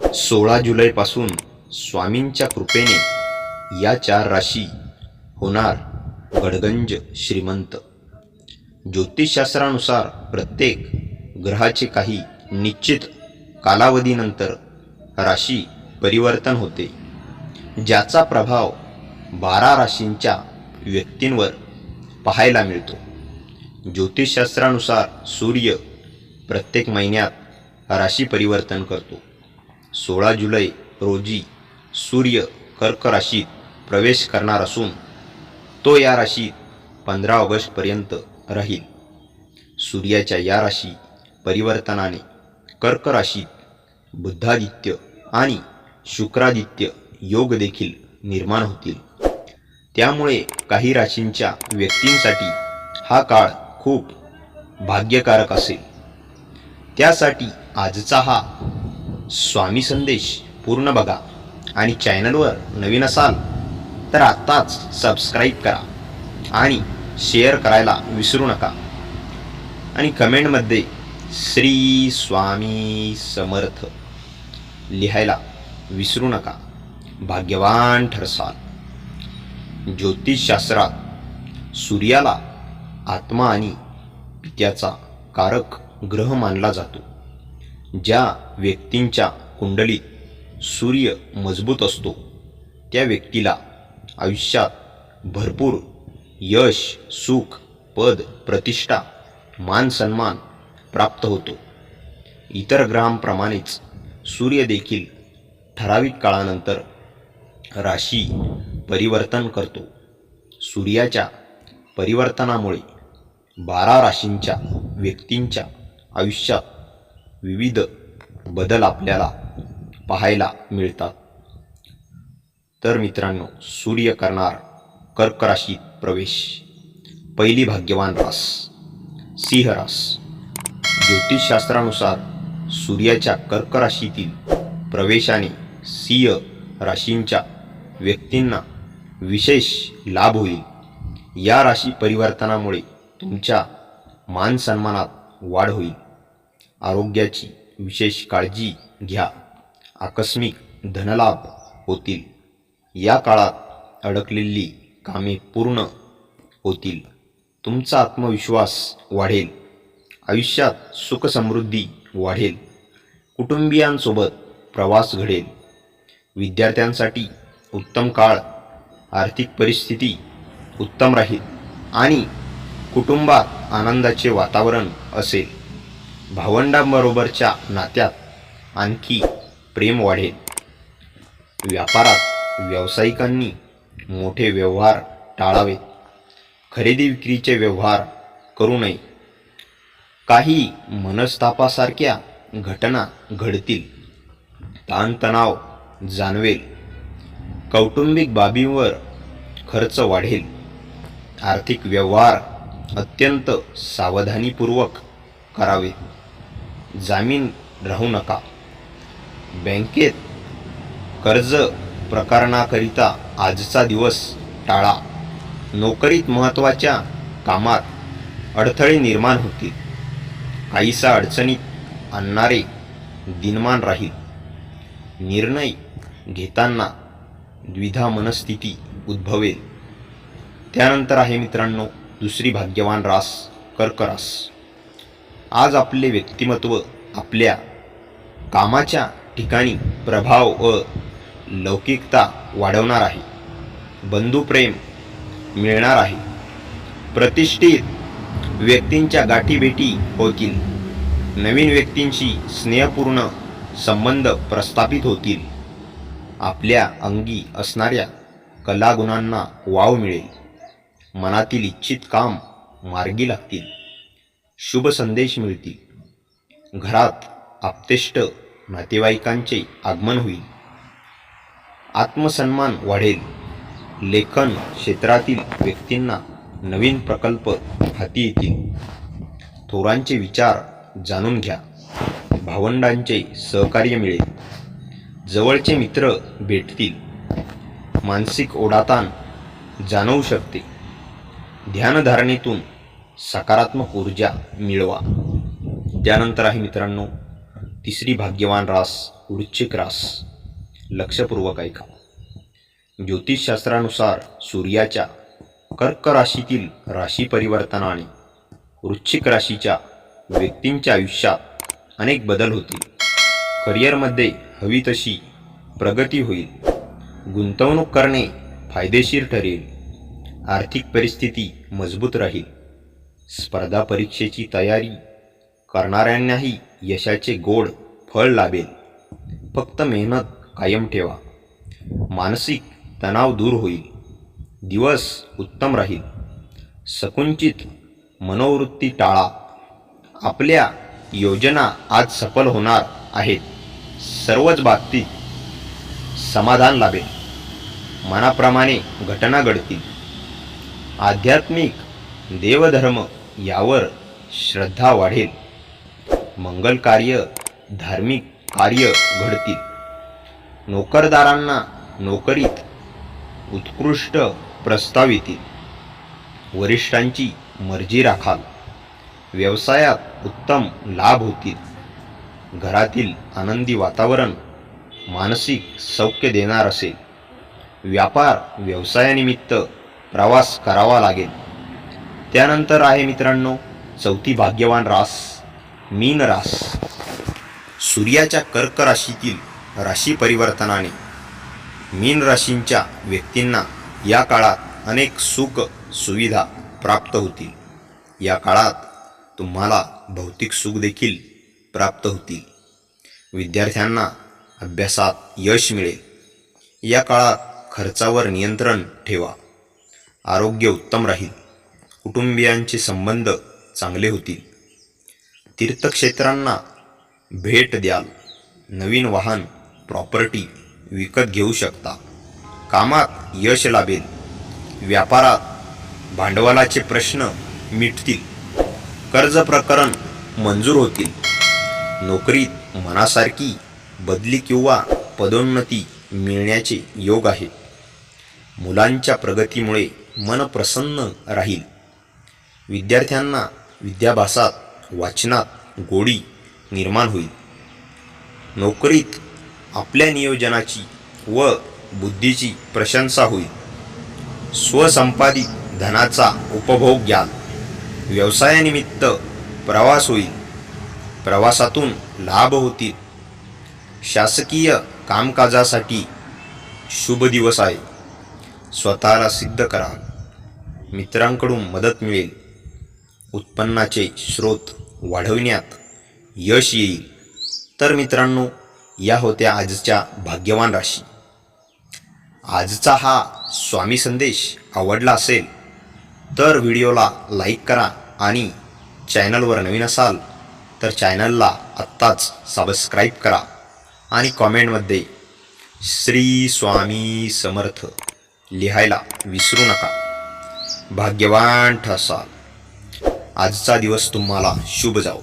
सोळा जुलैपासून स्वामींच्या कृपेने या चार राशी होणार गडगंज श्रीमंत. ज्योतिषशास्त्रानुसार प्रत्येक ग्रहाचे काही निश्चित कालावधीनंतर राशी परिवर्तन होते ज्याचा प्रभाव बारा राशींच्या व्यक्तींवर पाहायला मिळतो. ज्योतिषशास्त्रानुसार सूर्य प्रत्येक महिन्यात राशी परिवर्तन करतो. सोळा जुलै रोजी सूर्य कर्क राशीत प्रवेश करणार असून तो या राशीत पंधरा ऑगस्टपर्यंत राहील. सूर्याच्या या राशी परिवर्तनाने कर्क राशीत बुद्धादित्य आणि शुक्रादित्य योग देखील निर्माण होतील. त्यामुळे काही राशींच्या व्यक्तींसाठी हा काळ खूप भाग्यकारक असेल. त्यासाठी आजचा हा स्वामी संदेश पूर्ण बघा आणि चॅनलवर नवीन असाल तर आत्ताच सबस्क्राईब करा आणि शेअर करायला विसरू नका. आणि कमेंटमध्ये श्री स्वामी समर्थ लिहायला विसरू नका. भाग्यवान ठरसाल. ज्योतिषशास्त्रात सूर्याला आत्मा आणि पित्याचा कारक ग्रह मानला जातो. ज्या व्यक्तींच्या कुंडलीत सूर्य मजबूत असतो त्या व्यक्तीला आयुष्यात भरपूर यश सुख पद प्रतिष्ठा मान सन्मान प्राप्त होतो. इतर ग्रहांप्रमाणेच सूर्यदेखील ठराविक काळानंतर राशी परिवर्तन करतो. सूर्याच्या परिवर्तनामुळे बारा राशींच्या व्यक्तींच्या आयुष्यात विविध बदल आपल्याला पाहायला मिळतात. तर मित्रांनो सूर्य करणार कर्क राशीत प्रवेश. पहिली भाग्यवान रास सिंह रास. ज्योतिषशास्त्रानुसार सूर्याच्या कर्क राशीतील प्रवेशाने सिंह राशींच्या व्यक्तींना विशेष लाभ होईल. या राशी परिवर्तनामुळे तुमच्या मान सन्मानात वाढ होईल. आरोग्याची विशेष काळजी घ्या. आकस्मिक धनलाभ होतील. या काळात अडकलेली कामे पूर्ण होतील. तुमचा आत्मविश्वास वाढेल. आयुष्यात सुखसमृद्धी वाढेल. कुटुंबियांसोबत प्रवास घडेल. विद्यार्थ्यांसाठी उत्तम काळ आर्थिक परिस्थिती उत्तम राहील आणि कुटुंबात आनंदाचे वातावरण असेल. भावंडांबरोबरच्या नात्यात आणखी प्रेम वाढेल. व्यापारात व्यावसायिकांनी मोठे व्यवहार टाळावेत. खरेदी विक्रीचे व्यवहार करू नये. काही मनस्तापासारख्या घटना घडतील. ताणतणाव जाणवेल. कौटुंबिक बाबींवर खर्च वाढेल. आर्थिक व्यवहार अत्यंत सावधानीपूर्वक करावे. जामीन राहू नका. बँकेत कर्ज प्रकरणाकरिता आजचा दिवस टाळा. नोकरीत महत्त्वाच्या कामात अडथळे निर्माण होतील. काहीसा अडचणीत आणणारे दिनमान राहील. निर्णय घेताना द्विधा मनस्थिती उद्भवेल. त्यानंतर आहे मित्रांनो दुसरी भाग्यवान रास कर्करास. आज आपले व्यक्तिमत्व आपल्या कामाच्या ठिकाणी प्रभाव व लौकिकता वाढवणार आहे. बंधुप्रेम मिळणार आहे. प्रतिष्ठित व्यक्तींच्या गाठीभेटी होतील. नवीन व्यक्तींशी स्नेहपूर्ण संबंध प्रस्थापित होतील. आपल्या अंगी असणाऱ्या कलागुणांना वाव मिळेल. मनातील इच्छित काम मार्गी लागतील. शुभ संदेश मिळतील. घरात आपतेष्ट नातेवाईकांचे आगमन होईल. आत्मसन्मान वाढेल. लेखन क्षेत्रातील व्यक्तींना नवीन प्रकल्प हाती येतील. थोरांचे विचार जाणून घ्या. भावंडांचे सहकार्य मिळेल. जवळचे मित्र भेटतील. मानसिक ओढाताण जाणवू शकते. ध्यानधारणेतून सकारात्मक ऊर्जा मिळवा. त्यानंतर आहे मित्रांनो तिसरी भाग्यवान रास वृश्चिक रास. लक्षपूर्वक ऐका. ज्योतिषशास्त्रानुसार सूर्याच्या कर्क राशीतील राशी परिवर्तनाने वृश्चिक राशीच्या व्यक्तींच्या आयुष्यात अनेक बदल होतील. करिअरमध्ये हवी तशी प्रगती होईल. गुंतवणूक करणे फायदेशीर ठरेल. आर्थिक परिस्थिती मजबूत राहील. स्पर्धा परीक्षेची तयारी करणाऱ्यांनाही यशाचे गोड फळ लाभेल. फक्त मेहनत कायम ठेवा. मानसिक तणाव दूर होईल. दिवस उत्तम राहील. सकुंचित मनोवृत्ती टाळा. आपल्या योजना आज सफल होणार आहेत. सर्वच बाबतीत समाधान लाभेल. मनाप्रमाणे घटना घडतील. आध्यात्मिक देवधर्म यावर श्रद्धा वाढेल. मंगल कार्य धार्मिक कार्य घडतील. नोकरदारांना नोकरीत उत्कृष्ट प्रस्ताव येतील वरिष्ठांची मर्जी राखाल. व्यवसायात उत्तम लाभ होतील. घरातील आनंदी वातावरण मानसिक सौख्य देणार असेल. व्यापार व्यवसायानिमित्त प्रवास करावा लागेल. त्यानंतर आहे मित्रांनो चौथी भाग्यवान रास मीन रास. सूर्याच्या कर्क राशीतील राशी परिवर्तनाने मीन राशींच्या व्यक्तींना या काळात अनेक सुख सुविधा प्राप्त होतील. या काळात तुम्हाला भौतिक सुख देखील प्राप्त होतील. विद्यार्थ्यांना अभ्यासात यश मिळेल. या काळात खर्चावर नियंत्रण ठेवा. आरोग्य उत्तम राहील. कुटुंबियांचे संबंध चांगले होतील. तीर्थक्षेत्रांना भेट द्याल. नवीन वाहन प्रॉपर्टी विकत घेऊ शकता. कामात यश लाभेल. व्यापारात भांडवलाचे प्रश्न मिटतील. कर्ज प्रकरण मंजूर होतील. नोकरीत मनासारखी बदली किंवा पदोन्नती मिळण्याचे योग आहे. मुलांच्या प्रगतीमुळे मन प्रसन्न राहील. विद्यार्थ्यांना विद्याभ्यासात वाचनात गोडी निर्माण होईल. नोकरीत आपल्या नियोजनाची व बुद्धीची प्रशंसा होईल. स्वसंपादित धनाचा उपभोग घ्याल. व्यवसायानिमित्त प्रवास होईल. प्रवासातून लाभ होतील. शासकीय कामकाजासाठी शुभ दिवस आहे. स्वतःला सिद्ध करा. मित्रांकडून मदत मिळेल. उत्पन्नाचे स्रोत वाढविण्यात यश येईल. तर मित्रांनो या होत्या आजच्या भाग्यवान राशी. आजचा हा स्वामी संदेश आवडला असेल तर व्हिडिओला लाईक करा आणि चॅनलवर नवीन असाल तर चॅनलला आत्ताच सबस्क्राईब करा आणि कॉमेंटमध्ये श्री स्वामी समर्थ लिहायला विसरू नका. भाग्यवान ठसाल. आजचा दिवस तुम्हाला शुभ जाओ